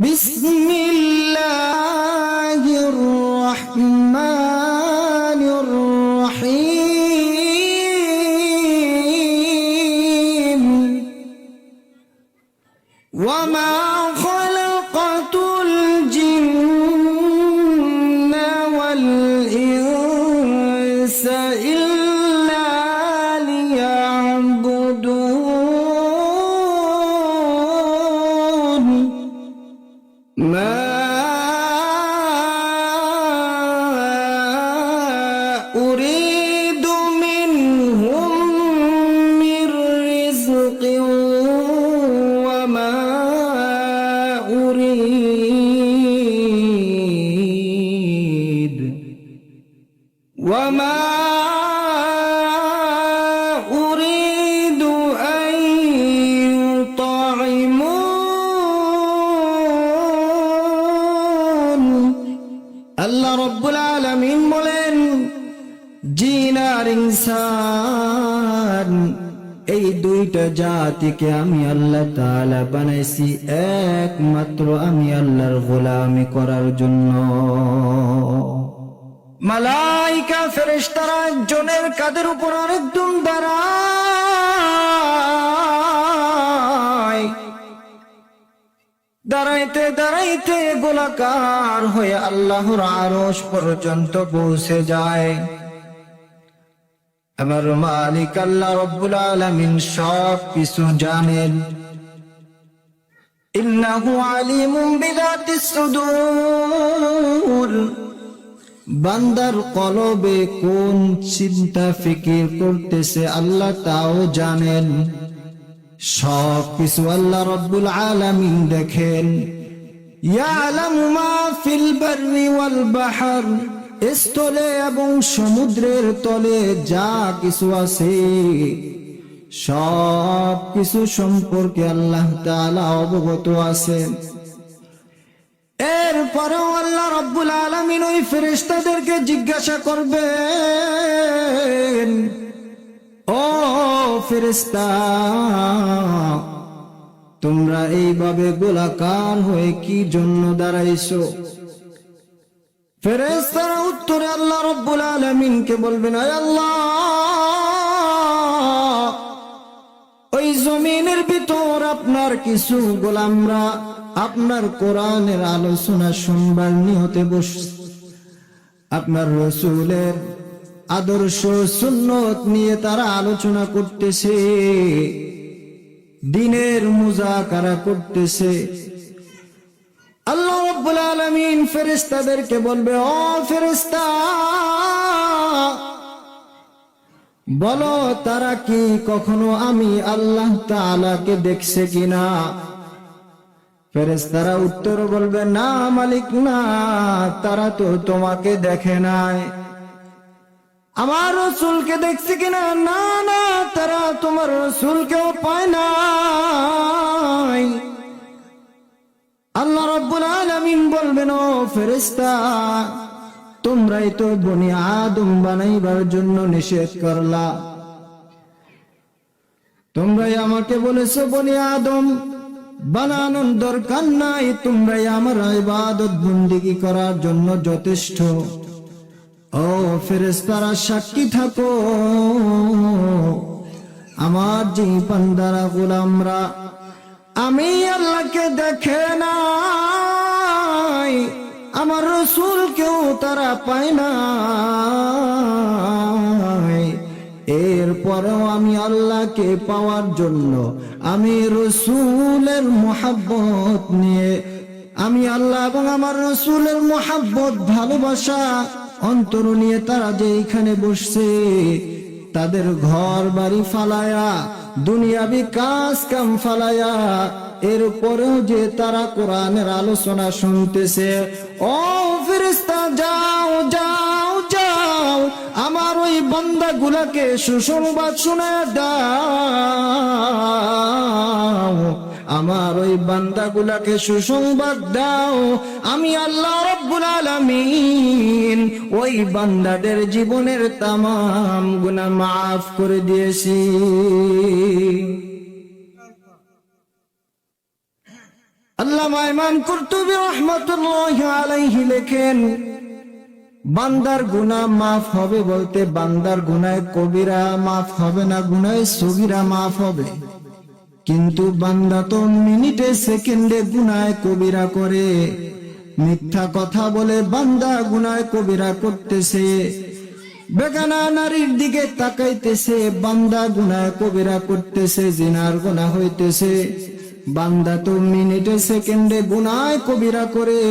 بسم الله ما ইনসান। এই দুইটা জাতিকে আমি আল্লাহ তাআলা বানাইছি, একমাত্র আমি আল্লাহর গোলামি করার জন্য। মালাইকা, ফেরেশতারা একজনের কাদের উপর আরেকজন দাঁড়ায়। দাঁড়াইতে দাঁড়াইতে গোলাকার হয়ে আল্লাহর আরশ পর্যন্ত পৌঁছে যায়। আমার মালিক আল্লাহ রব্বুল আলামিন সব কিছু জানেন। ইন্নাহু আলিমুম বিযাতিস সুদূর। বান্দার কলবে কোন চিন্তা, ফিকির করতেছে আল্লাহ তাও জানেন। সব কিছু আল্লাহ রব্বুল আলামিন দেখেন। ইয়ালামু মা ফিল বাররি ওয়াল বাহর। স্থলে এবং সমুদ্রের তলে যা কিছু আছে, সব কিছু সম্পর্কে আল্লাহ তাআলা অবগত আছেন এরপরেও আল্লাহ রব্বুল আলামিন ওই ফেরেশতাদেরকে জিজ্ঞাসা করবেন, ও ফেরেশতা, তোমরা এইভাবে গোলাকার হয়ে কি জন্য দাঁড়াইছো? ফেরেশতারা উত্তরে আল্লাহ রব্বুল আলামিনকে বলবেন আল্লাহ, ওই জমিনের ভিতর আপনার কিছু গোলামরা আপনার কোরআনের আলোচনা শুনবার নিহতে বস আপনার রসুলের আদর্শ সুন্নত নিয়ে তারা আলোচনা করতেছে, দিনের মুজাকারা করতেছে রাব্বুল আলামিন ফেরেশতাদেরকে বলবে, ও ফেরেশতা, বলো তারা কি কখনো আমি আল্লাহ তাআলাকে দেখছে কিনা? ফেরেশতারা উত্তর বলবে, না মালিক, না, তারা তো তোমাকে দেখে নাই। আমার রসুলকে দেখছে কিনা? না না, তারা তোমার রসুলকেও পায় নাই। আল্লাহ রব্বুল আলামিন বলবেন, ও ফেরেশতা, তোমরাই তো বনি আদম বানাইবার জন্য নিষেধ করলা। তোমরাই আমাকে বলেছ, বনি আদম, বানানোর দরকার নাই, তোমরাই আমার ইবাদত বন্দিগি করার জন্য যথেষ্ট। ও ফেরেশতারা, সাক্ষী থাকো। আমার যে পান্দারা গোলামরা, আমি আল্লাহকে দেখে নাই, আমার রসুলকেও তারা পায় নাই। এরপরেও আমি আল্লাহকে পাওয়ার জন্য আমি রসুলের মোহাব্বত নিয়ে, আমি আল্লাহ এবং আমার রসুলের মোহাব্বত, ভালোবাসা অন্তর নিয়ে তারা যে এখানে বসছে, তাদের ঘর বাড়ি ফালায়া, দুনিয়াবি কাজ কাম ফালায়া এরপরেও যে তারা কোরআনের আলোচনা শুনতেছে, ও ফিরিস্তা যাও যাও যাও, আমার ওই বন্দা গুলাকে সুসংবাদ শুনে দাও, আমার ওই বান্দাগুলাকে সুসংবাদ দাও, আমি আল্লাহ রব্বুল আলামিন ওই বান্দাদের জীবনের তামাম গুনাহ মাফ করে দিয়েছি। আল্লাহ মাইমান কুরতুবি রহমতুল্লাহ লেখেন, বান্দার গুনাহ মাফ হবে বলতে বান্দার গুনায় কবিরা মাফ হবে না গুনায় সগিরা মাফ হবে। কিন্তু বান্দা তো মিনিটে সেকেন্ডে গুনায় কবিরা করে। মিথ্যা কথা বলে বান্দা গুনায় কবিরা করতেছে। বেগানা নারীর দিকে তাকাইতেছে, বান্দা গুনায় কবিরা করতেছে, জিনার গুনাহ হইতেছে। বান্দা তো মিনিটে সেকেন্ডে গুনায় কবিরা করে।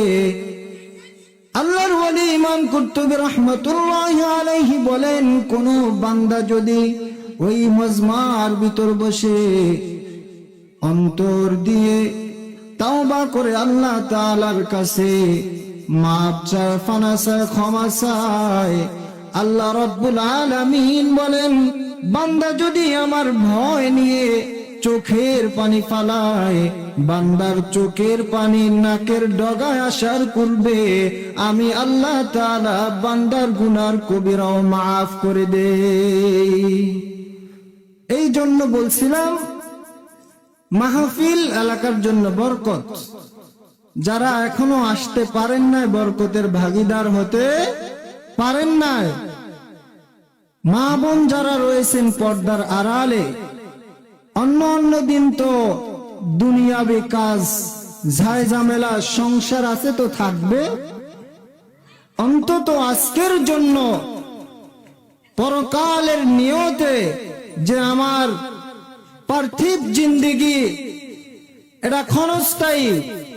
আল্লাহর ওয়ালি ইমাম কুর্তুবী রহমতুল্লাহ আলাইহি বলেন, কোন বান্দা যদি ওই মজমার ভিতর বসে অন্তর দিয়ে তাওবা করে আল্লাহ তাআলার কাছে, মাপ চায়, ফানা চায়, ক্ষমা চায়, আল্লাহ রব্বুল আলামিন বলেন, বান্দা যদি আমার ভয় নিয়ে চোখের পানি ফালায়, বান্দার চোখের পানি নাকের ডগায় আসার করবে। আমি আল্লাহ তাআলা বান্দার গুনার কবিরাও মাফ করে দে এই জন্য বলছিলাম, মাহফিল এলাকার জন্য বরকত। যারা এখনও আসতে পারেন নাই বরকতের ভাগিদার হতে, পারেন নাই। মা বোন যারা রয়েছেন পর্দার আড়ালে অন্য অন্য দিন তো দুনিয়াবি কাজ ঝাই ঝামেলা, সংসার আছে তো থাকবে। অন্তত আজকের জন্য পরকালের নিয়তে যে আমার পার্থিব জিন্দিগি, এটা ক্ষণস্থায়ী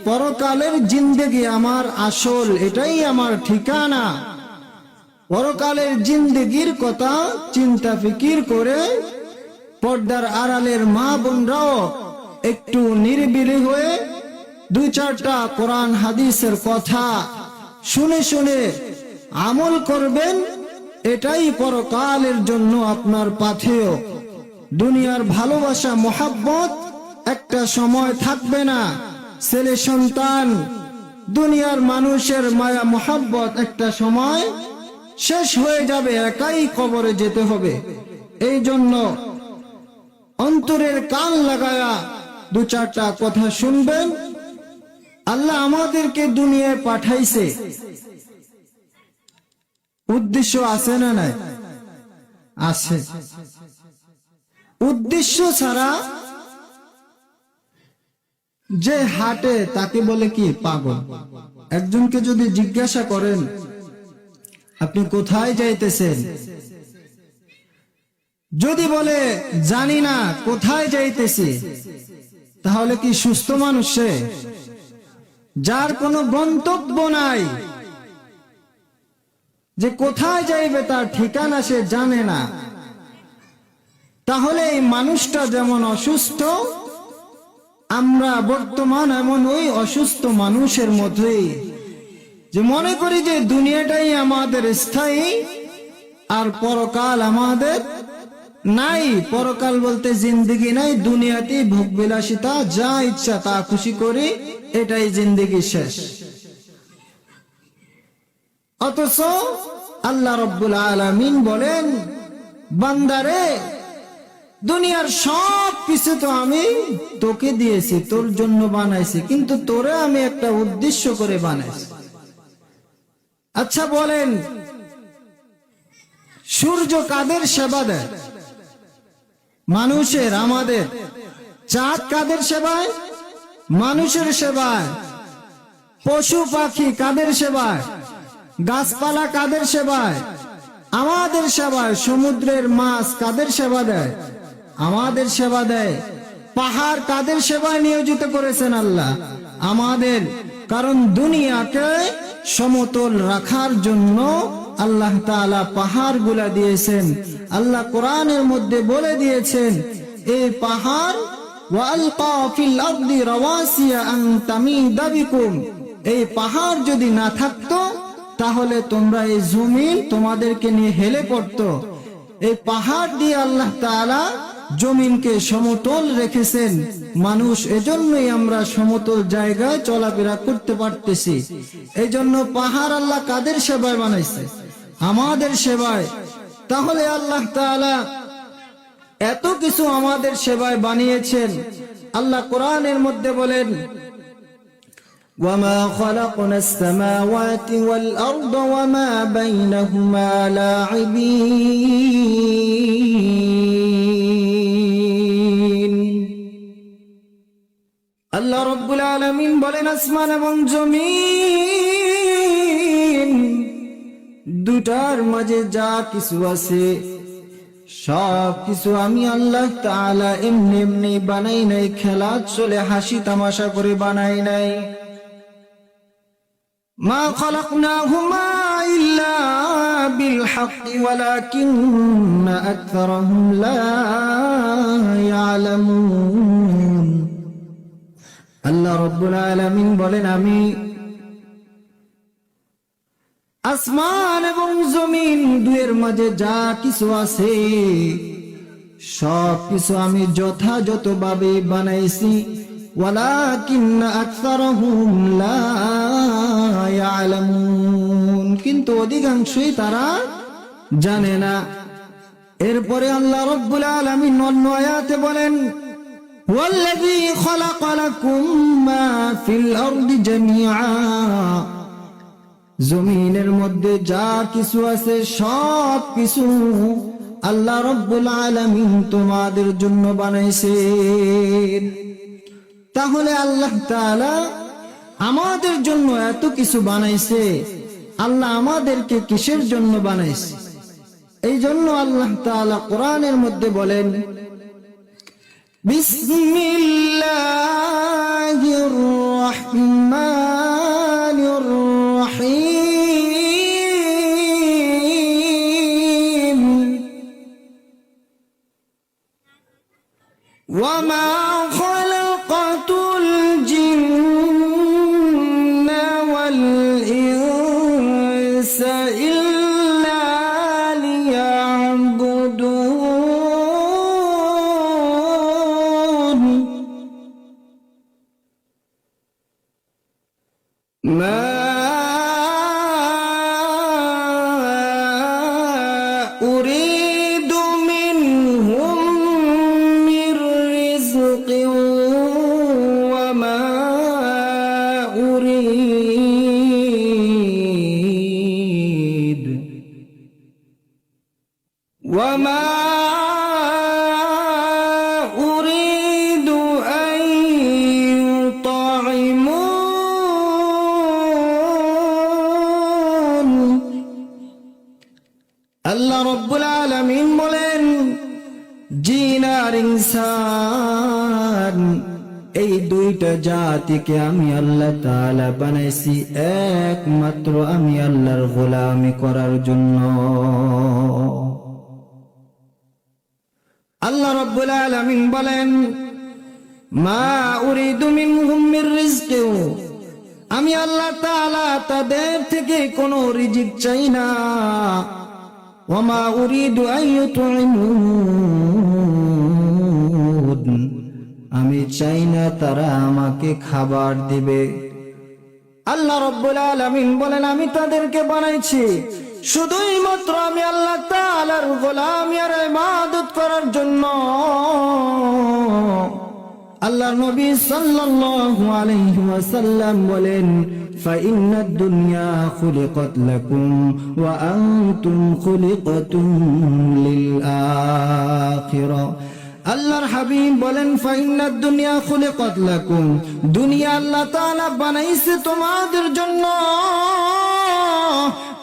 পরকালের জিন্দেগি আমার আসল, এটাই আমার ঠিকানা। পরকালের জিন্দেগির কথা চিন্তা ফিকির করে পর্দার আড়ালের মা বোনরাও একটু নিরিবিলি হয়ে দুই চারটা কোরআন, হাদিসের কথা শুনে শুনে আমল করবেন, এটাই পরকালের জন্য আপনার পাথেয়। দুনিয়ার ভালোবাসা, মোহাব্বত একটা সময় থাকবে না। ছেলে সন্তান, দুনিয়ার মানুষের মায়া, মোহাব্বত একটা সময় শেষ হয়ে যাবে, একাই কবরে যেতে হবে। এই জন্য অন্তরের কান লাগায়া দু চারটা কথা শুনবেন। আল্লাহ আমাদেরকে দুনিয়ায় পাঠাইছে। উদ্দেশ্য আছে না নাই? আছে। উদ্দেশ্য ছাড়া যে হাটে তাকে বলে কি পাগল? একজনকে যদি জিজ্ঞাসা করেন, আপনি কোথায় যাইতেছেন? যদি বলে, জানি না, কোথায় যাইতেছি? তাহলে কি সুস্থ মানুষ যার কোনো গন্তব্য নাই। যে কোথায় যাইবে তার ঠিকানা সে জানে না। তাহলে এই মানুষটা যেমন অসুস্থ, আমরা বর্তমান এমন ওই অসুস্থ মানুষের মধ্যেই। যে মনে করি যে দুনিয়াটাই আমাদের স্থায়ী, আর পরকাল আমাদের নাই, পরকাল বলতে জিন্দিগি নাই, দুনিয়াতেই ভোগ বিলাসিতা যা ইচ্ছা তা খুশি করি, এটাই জিন্দিগি শেষ। অথচ আল্লাহ রব্বুল আলামিন বলেন, বান্দারে, দুনিয়ার সব কিছু তো আমি তোকে দিয়েছি, তোর জন্য বানাইছি, কিন্তু তোরে আমি একটা উদ্দেশ্য করে বানাইছি। আচ্ছা বলেন, সূর্য কাদের সেবা দেয়? মানুষের আমাদের। চাঁদ কাদের সেবায়? মানুষের সেবায়। পশু পাখি কাদের সেবায়? গাছপালা কাদের সেবায়? আমাদের সেবায় সমুদ্রের মাছ কাদের সেবা দেয়? আমাদের সেবা দেয়। পাহাড় কাদের সেবায় নিয়োজিত করেছেন আল্লাহ? আমাদের। কারণ দুনিয়াকে সমতল রাখার জন্য আল্লাহ তাআলা পাহাড়গুলা দিয়েছেন। আল্লাহ কোরআনের মধ্যে বলে দিয়েছেন এই পাহাড় এই পাহাড় যদি না থাকতো, তাহলে তোমরা এই জমিন তোমাদেরকে নিয়ে হেলে পড়তো। এই পাহাড় দিয়ে আল্লাহ তাআলা জমিনকে সমতল রেখেছেন। মানুষ এজন্যই আমরা সমতল জায়গায় চলাফেরা করতে পারতেছি। এই জন্য পাহাড় আল্লাহ কাদের সেবায় বানাইছে? আমাদের সেবায় তাহলে আল্লাহ তাআলা এত কিছু আমাদের সেবায় বানিয়েছেন আল্লাহ কোরআনের মধ্যে বলেন وما خلقنا السماوات والأرض وما بينهما لاعبين আল্লাহ রব্বুল আলমিন বলেন আসমান এবং জমিন দুটার মাঝে যা কিছু আছে, সব কিছু আমি আল্লাহ তালা এমনি এমনি বানাই নাই, খেলা চলে, হাসি তামাশা করে বানাই নাই। মা খলাকনাহুমা ইল্লা বিল হাক্কি, ওয়ালাকিন্না আকতারহুম লা ইয়ালামুন। আল্লাহ রাব্বুল আলামিন বলেন, আমি আসমান এবং জমিন দুয়ের মাঝে যা কিছু আছে সব কিছু আমি যথাযথভাবে বানাইছি ওয়ালাকিন আকসারহুম লা ইয়ালামুন কিন্তু অধিকাংশই তারা জানে না এরপরে আল্লাহ রব্বুল আলামিন অন্য আয়াতে বলেন والذي خلق لكم ما في الأرض جميعا জমিনের মধ্যে যা কিছু আছে, সব কিছু আল্লাহ রব্বুল আলমিন তোমাদের জন্য বানাইছে তাহলে আল্লাহ তাআলা আমাদের জন্য এত কিছু বানাইছে। আল্লাহ আমাদেরকে কিসের জন্য বানাইছে? এই জন্য আল্লাহ তালা কোরআনের মধ্যে বলেন, বিসমিল্লাহ ما জাতিকে আমি আল্লাহ তালা বানাইছি একমাত্র আমি আল্লাহর গোলামি করার জন্য। আল্লাহ রব্বুল আলামিন বলেন, মা উরিদু মিনহুম মির রিজকিও আমি আল্লাহ তাআলা তাদের থেকে কোনো রিজিক চাই না। ওমা উরিদু আন ইউতঈমুন আমি চাই না তারা আমাকে খাবার দিবে আল্লাহ রব্বুল আলামিন বলেন আমি তাদেরকে বানাইছি শুধুই মাত্র আমি আল্লাহ তাআলার গোলামি আর ইবাদত করার জন্য আল্লাহ নবী সাল্লাল্লাহু আলাইহি ওয়াসাল্লাম বলেন فإن الدنيا خلقت لكم وأنتم خلقتم للآخرة আল্লাহর হাবিব বলেন, ফাইন্নাদ দুনিয়া খুলে কতলাকুম দুনিয়া আল্লাহ তাআলা বানাইছে তোমাদের জন্য।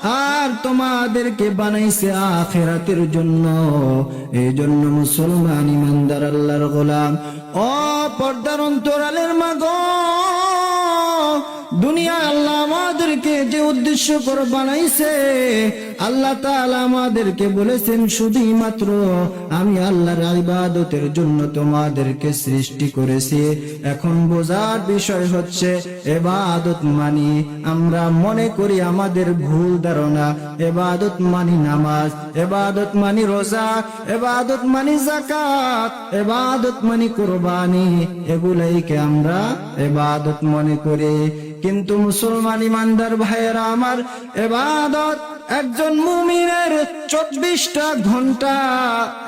আর তোমাদেরকে বানাইছে আখেরাতের জন্য। এই জন্য মুসলমান ইমানদার আল্লাহর গোলাম। অপর্দার পর্দার অন্তরালের মাগো দুনিয়া আল্লাহ আমাদেরকে যে উদ্দেশ্য করে বানাইছে, আল্লাহ তাআলা আমাদেরকে বলেছেন শুধুই মাত্র আমি আল্লাহর ইবাদতের জন্য তোমাদেরকে সৃষ্টি করেছি। এখন বোঝার বিষয় হচ্ছে এবাদত মানি আমরা মনে করি আমাদের ভুল ধারণা। এবাদত মানি নামাজ এবাদত মানি রোজা এবাদত মানি জাকাত এবাদত মানি কোরবানি। এগুলাইকে আমরা এবাদত মনে করি। কিন্তু মুসলমান ইমানদার ভাইয়েরা আমার, এবাদত একজন মুমিনের চব্বিশটা ঘণ্টা।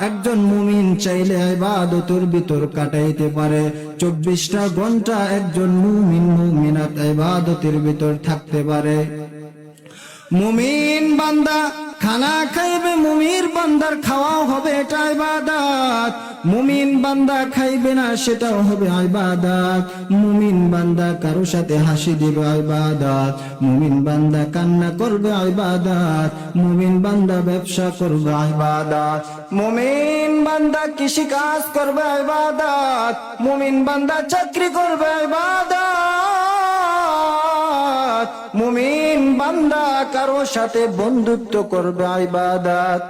একজন মুমিন চাইলে এবাদতের ভিতর কাটাইতে পারে। চব্বিশটা ঘণ্টা একজন মুমিন, মুমিনাত এবাদতের ভিতর থাকতে পারে। মুমিন বান্দা, খানা খাইবে মুমির বান্দার, খাওয়াও হবে এটা ইবাদত। মুমিন বান্দা খাইবে না, সেটাও হবে ইবাদত। মুমিন বান্দা কারও সাথে হাসি দিবে ইবাদত। মুমিন বান্দা কান্না করবে ইবাদত। মুমিন বান্দা ব্যবসা করবে ইবাদত। মুমিন বান্দা কৃষি কাজ করবে ইবাদত। মুমিন বান্দা চাকরি করবে ইবাদত। মুমিন বান্দা কারও সাথে বন্ধুত্ব করবে ইবাদত।